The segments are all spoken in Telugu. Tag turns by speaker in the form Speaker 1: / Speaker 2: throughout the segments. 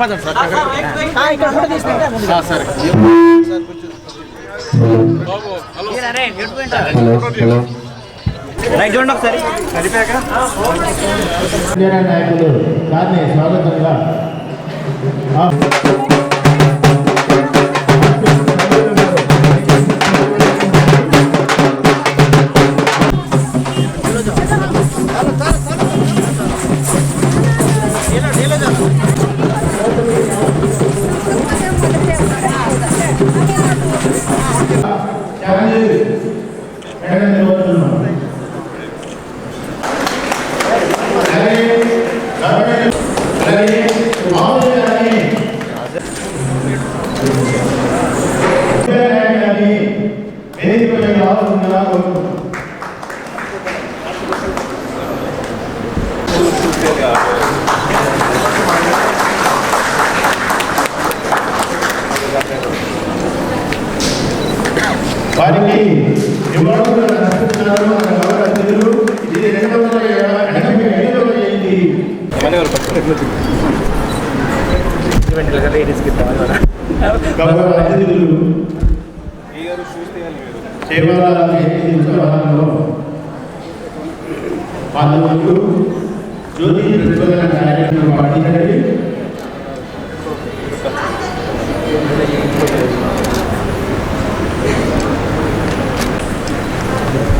Speaker 1: పదండి సార్. సరే రైట్ చూడండి ఒకసారి. సరిపోయాక
Speaker 2: నాయకులు దాన్ని స్వాగతంగా వారికి నివాళులు అర్పిస్తున్నారు గౌరవ అతిథులు ఇది రెండు వందల ఎనభై ఐదవ జయంతి. గౌరవ అతిథులు సేవల జయంతి పాల్గొంటూ జ్యోతి ప్రజ్వలన కార్యక్రమం పాటించండి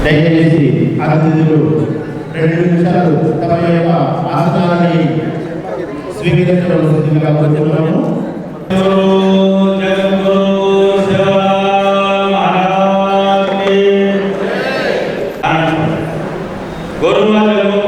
Speaker 2: దయచేసి అతిథులు రెండు నిమిషాలు తమ యొక్క ఆసనాన్ని స్వీకరించవలసిందిగా కోరుతున్నాము. Gorunlar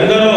Speaker 2: தென்காசி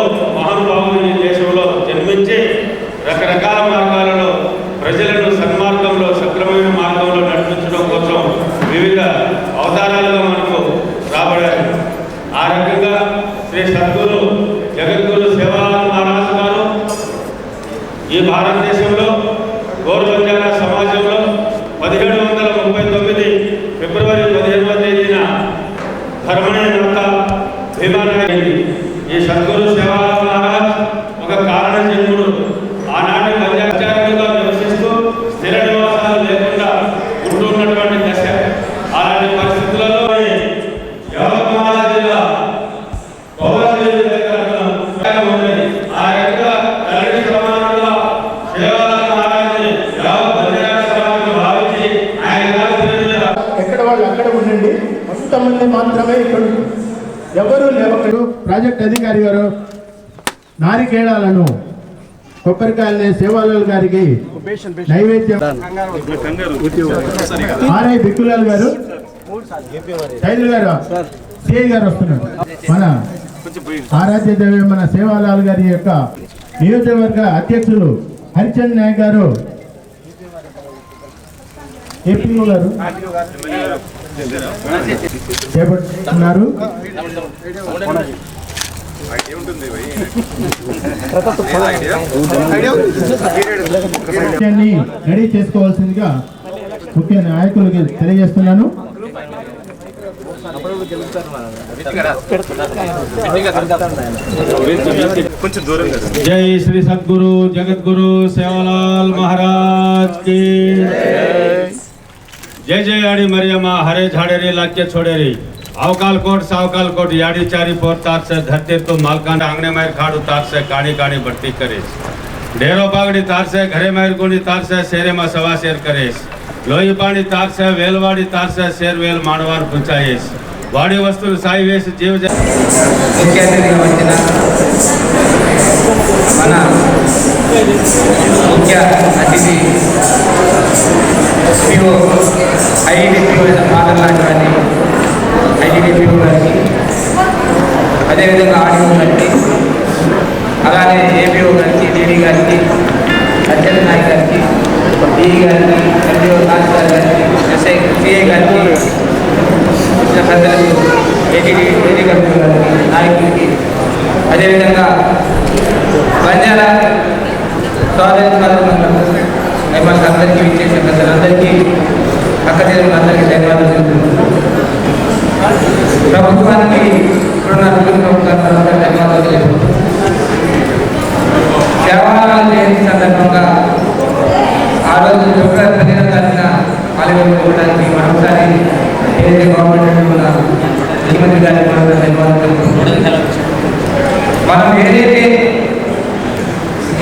Speaker 2: అధికారి గారు నారికేళాలను కొబ్బరికాయలని సేవాలాల్ గారికి నైవేద్యం ఆర్ఐ బిక్కులాల్ గారు శైలు గారు సిఐ గారు వస్తున్నారు. మన ఆరాధ్య దైవం మన సేవాలాల్ గారి యొక్క నియోజకవర్గ అధ్యక్షులు హరిచంద్ నాయక్ గారు ఏపీఓ గారు చేపట్టున్నారు రెడీ చేసుకోవాల్సిందిగా ముఖ్య నాయకులకి తెలియజేస్తున్నాను
Speaker 3: జై శ్రీ సద్గురు జగద్గురు సేవలాల్ మహారాజ్ కి जय जय याडी मरियमा हरे झाड़े रे लाक्य આવકાલકોટ સાવકાલકોટ યાડી ચારી પોર તારશે ધરતી તો માલકાના આંગણે માર ખાડું તારશે કાણી કાણી ભરતી કરીશ ઢેરો પાગડી તારશે ઘરે માર ગુણી તારશે શેરેમાં સવા શેર કરીશ લોહી પાણી તારશે વેલવાડી તારશે શેર વેલ માણવાર પૂછાઈશ વાડી વસ્તુ સાઈ વેશ, જીવ ಮುಖ್ಯ సాయి వేసి జీవ
Speaker 4: ముఖ్య అతిథిగా వచ్చిన మన ముఖ్య అతిథి పిఓ ఐడిపిఓ ఫాదర్ లాంటి వారిని ఐడిపిఓ గారికి అదేవిధంగా ఆడియో గారికి అలానే ఏపీఓ గారికి డీడీ గారికి అత్యంత నాయక్ గారికి డిఈ గారికి ఎంపీఓ తహసీల్దార్ గారికి ఎస్ఐ సిఐ గారికి వచ్చిన పెద్దలకు ఏటీడీ ఏటీ గారికి నాయకులకి అదేవిధంగా బంజారా సోదరి సోదరులకు మనకు అందరికీ ఇచ్చేసిన పెద్దలందరికీ అక్క చెల్లెలందరికీ ధన్యవాదాలు తెలుపుతున్నాను ప్రభుత్వానికి ఇప్పుడున్న ప్రభుత్వానికి ధన్యవాదాలు తెలుపుతున్నాను సేవాలను జయంతి సందర్భంగా ఆ రోజు ఫిబ్రవరి పదిహేను తారీఖున పాల్గొని ఇవ్వడానికి మరొకసారి ఏదైతే గవర్నమెంట్ మన ముఖ్యమంత్రి గారికి మరొక ధన్యవాదాలు తెలుపుతున్నాను. మనం ఏదైతే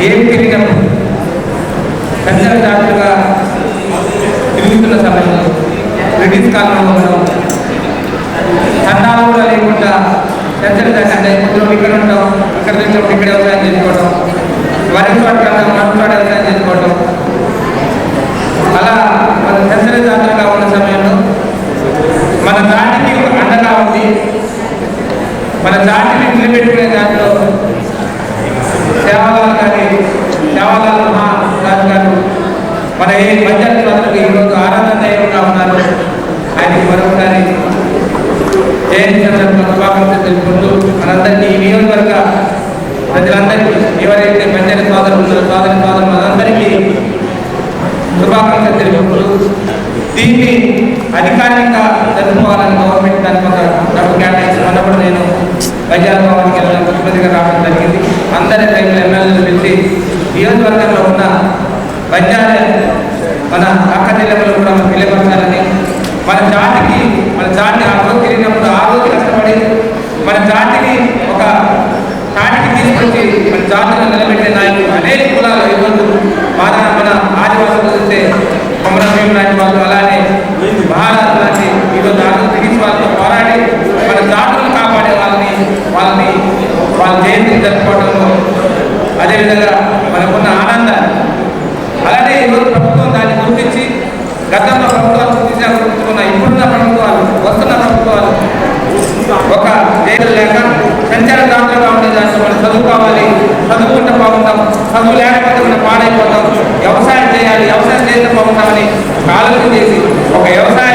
Speaker 4: ఏమి తిరిగినప్పుడు పెద్దల జాతులుగా తిరుగుతున్న సమయంలో బ్రిటిష్ కాలంలో మనం చందాలు కూడా లేకుండా పెద్దల జాతి అంటే కొంచెం ఇక్కడ ఉంటాం ఇక్కడ నుంచి ఇక్కడ వ్యవసాయం చేసుకోవడం వరి చోట కన్నా మరొక చోట వ్యవసాయం చేసుకోవడం అలా మన పెద్దల జాతులుగా ఉన్న సమయంలో మన జాతికి ఒక అండగా ఉంది మన జాతిని నిలబెట్టుకునే దాంట్లో సేవలాలు కానీ సేవలాలు మహా రాజు గారు మన ఏ పంచాయతీ వాళ్ళకి ఈరోజు ఆరాధన దైవంగా ఉన్నారు ఆయనకి మరొకసారి జయంతి సందర్భంగా శుభాకాంక్షలు తెలుపుకుంటూ మనందరికీ ఈ నియోజకవర్గ ప్రజలందరికీ ఎవరైతే పంచాయతీ సోదరులు ఉన్నారో సోదరి సోదరులు అందరికీ శుభాకాంక్షలు తెలుపుకుంటూ దీన్ని అధికారికంగా జరుపుకోవాలని గవర్నమెంట్ దాని ఒక డబ్బు కేటాయించి మొన్నప్పుడు నేను బజార్ భవన్కి వెళ్ళిన ముఖ్యమంత్రిగా రావడం జరిగింది. అందరి టైంలో ఎమ్మెల్యేలు పెట్టి నియోజకవర్గంలో ఉన్న బజార్ మన అక్క చెల్లెమ్మలు కూడా మనం తెలియపరచాలని మన జాతికి మన జాతి ఆ రోజు తిరిగినప్పుడు ఆ రోజు కష్టపడి మన జాతికి ఒక తాటికి తీసుకొచ్చి మన జాతిని నిలబెట్టే నాయకులు అనేక కులాలు ఈరోజు మన మన ఆదివాసులు చూస్తే కొమరం లాంటి వాళ్ళు అలానే భారత్ లాంటి ఈరోజు ఆ వాళ్ళతో పోరాడి మన జాతులను కాపాడే వాళ్ళని వాళ్ళని వాళ్ళ జయంతిని జరుపుకోవడంలో అదేవిధంగా మనకున్న ఆనందాన్ని. అలానే ఈరోజు ప్రభుత్వం దాన్ని గుర్తించి గతంలో ప్రభుత్వాలు గుర్తించిన గుర్తించుకున్న ఇప్పుడున్న ప్రభుత్వాలు వస్తున్న ప్రభుత్వాలు ఒక జైలు లేక సంచార దాంట్లో ఉండేదాన్ని దాంట్లో మనం చదువుకోవాలి చదువుకుంటే బాగుంటాం. చదువు లేకపోతే మనం పాడైపోతాం. వ్యవసాయం చేయాలి. వ్యవసాయం చేస్తే బాగుంటామని కాలం చేసి ఒక వ్యవసాయ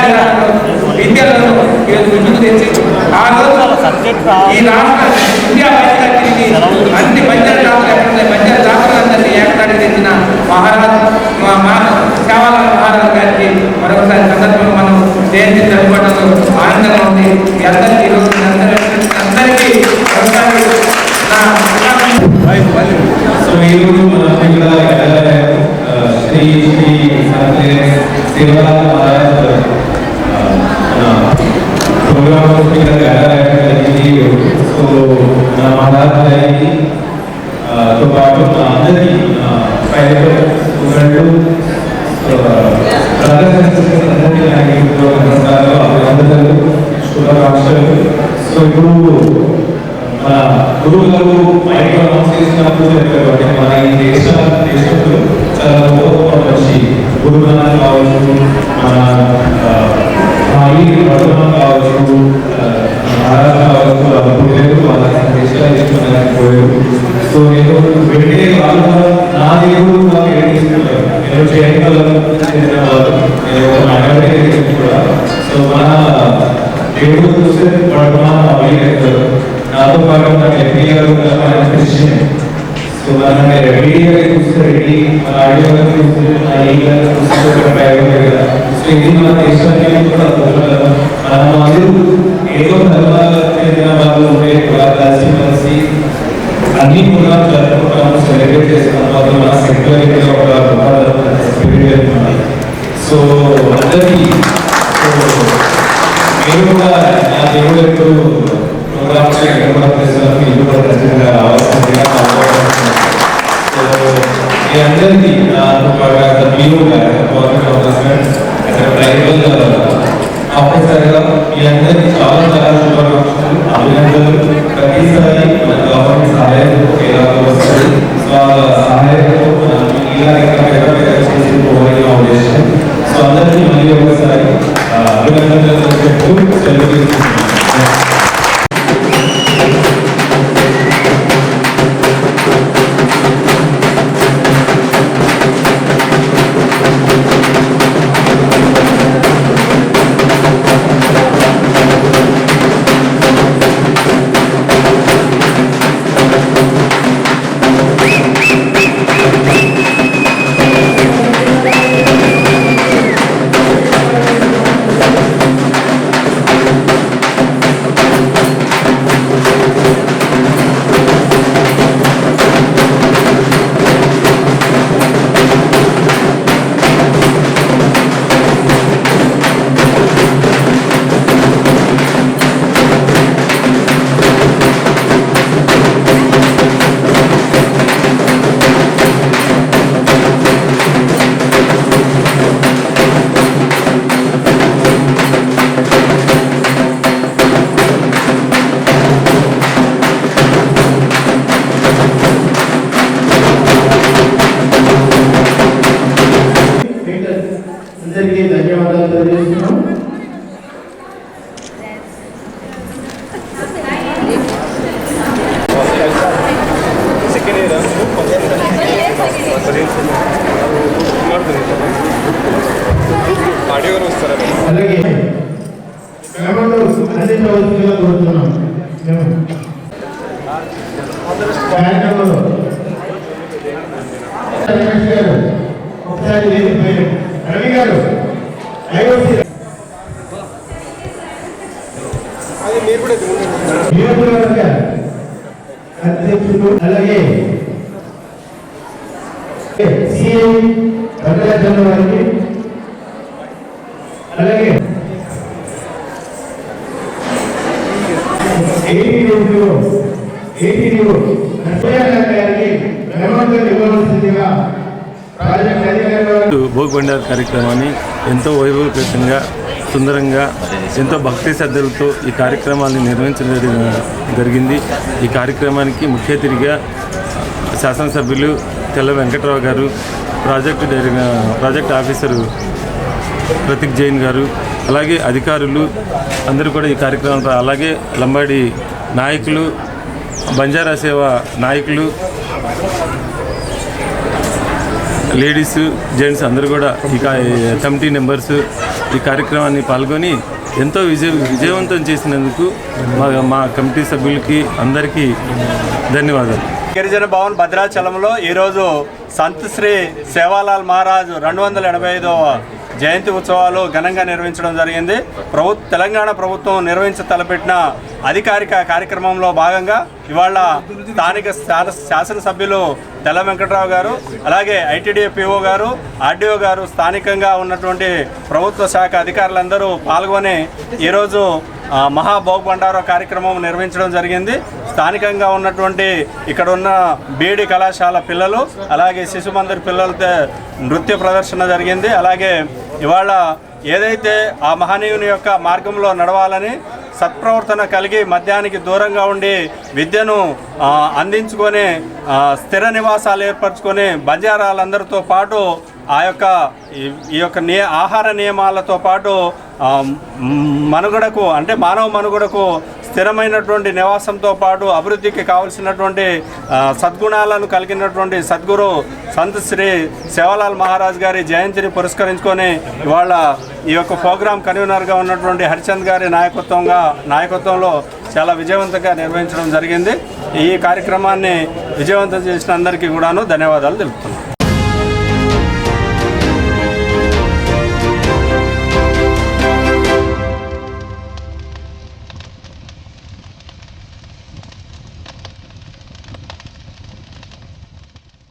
Speaker 4: విద్యలను ఈరోజు ముందుకు తెచ్చి ఆ రోజు ఈ రాష్ట్ర విద్యా వైద్యానికి అన్ని పంచాయతీ రాష్ట్రాలు ఎక్కడ ఉన్నాయి పంచాయతీ రాష్ట్రాలందరినీ ఏకతాటి తెచ్చిన మహారాజు మా మా సేవల మహారాజు గారికి మరొకసారి సందర్భంగా మనం జయంతి జరుపుకోవడంలో ఆనందంగా ఉంది. మీ అందరికీ ఈరోజు అందరికీ
Speaker 5: సో మనం ఇక్కడ శ్రీ శ్రీ సాత్రే సేవా మహారాజ్
Speaker 2: అధ్యక్షుడు అలాగే సిఐ వారికి అలాగే గారికి ఇవ్వవలసిందిగా
Speaker 6: కార్యక్రమాన్ని ఎంతో వైభవపేతంగా సుందరంగా ఎంతో భక్తి శ్రద్ధలతో ఈ కార్యక్రమాన్ని నిర్వహించడం జరిగింది. ఈ కార్యక్రమానికి ముఖ్య అతిథిగా శాసనసభ్యులు తెల్ల వెంకట్రావు గారు project project officer Prateek Jain గారు అలాగే అధికారులు అందరూ కూడా ఈ కార్యక్రమంలో అలాగే లంబాడి నాయకులు బంజారా సేవ నాయకులు లేడీస్ జెంట్స్ అందరూ కూడా ఈ కమిటీ మెంబర్స్ ఈ కార్యక్రమాన్ని పాల్గొని ఎంతో విజయ విజయవంతం చేసినందుకు మా మా కమిటీ సభ్యులకి అందరికీ ధన్యవాదాలు.
Speaker 1: గిరిజన భవన్ భద్రాచలంలో ఈరోజు సంత్ శ్రీ సేవాలాల్ మహారాజు రెండు వందల ఎనభై ఐదవ జయంతి ఉత్సవాలు ఘనంగా నిర్వహించడం జరిగింది. ప్రభు తెలంగాణ ప్రభుత్వం నిర్వహించ తలపెట్టిన అధికారిక కార్యక్రమంలో భాగంగా ఇవాళ స్థానిక శాసనసభ్యులు తెల్ల వెంకట్రావు గారు అలాగే ఐటీడీ గారు ఆర్డీఓ గారు స్థానికంగా ఉన్నటువంటి ప్రభుత్వ శాఖ అధికారులందరూ పాల్గొని ఈరోజు ఆ, కార్యక్రమం నిర్వహించడం జరిగింది. స్థానికంగా ఉన్నటువంటి ఇక్కడ ఉన్న బీడి కళాశాల పిల్లలు అలాగే శిశు మందిర్ పిల్లలతో నృత్య ప్రదర్శన జరిగింది. అలాగే ఇవాళ ఏదైతే ఆ మహనీయుని యొక్క మార్గంలో నడవాలని సత్ప్రవర్తన కలిగి మద్యానికి దూరంగా ఉండి విద్యను అందించుకొని స్థిర నివాసాలు ఏర్పరచుకొని బంజారాలందరితో పాటు ఆ యొక్క ఈ- యొక్క నియ ఆహార నియమాలతో పాటు మనుగడకు అంటే మానవ మనుగడకు స్థిరమైనటువంటి నివాసంతో పాటు అభివృద్ధికి కావలసినటువంటి సద్గుణాలను కలిగినటువంటి సద్గురు సంత్ శ్రీ సేవలాల్ మహారాజ్ గారి జయంతిని పురస్కరించుకొని ఇవాళ ఈ యొక్క ప్రోగ్రాం కన్వీనర్గా ఉన్నటువంటి హరిచంద్ గారి నాయకత్వంగా నాయకత్వంలో చాలా విజయవంతంగా నిర్వహించడం జరిగింది. ఈ కార్యక్రమాన్ని విజయవంతం చేసిన అందరికీ కూడాను ధన్యవాదాలు తెలుపుతున్నాను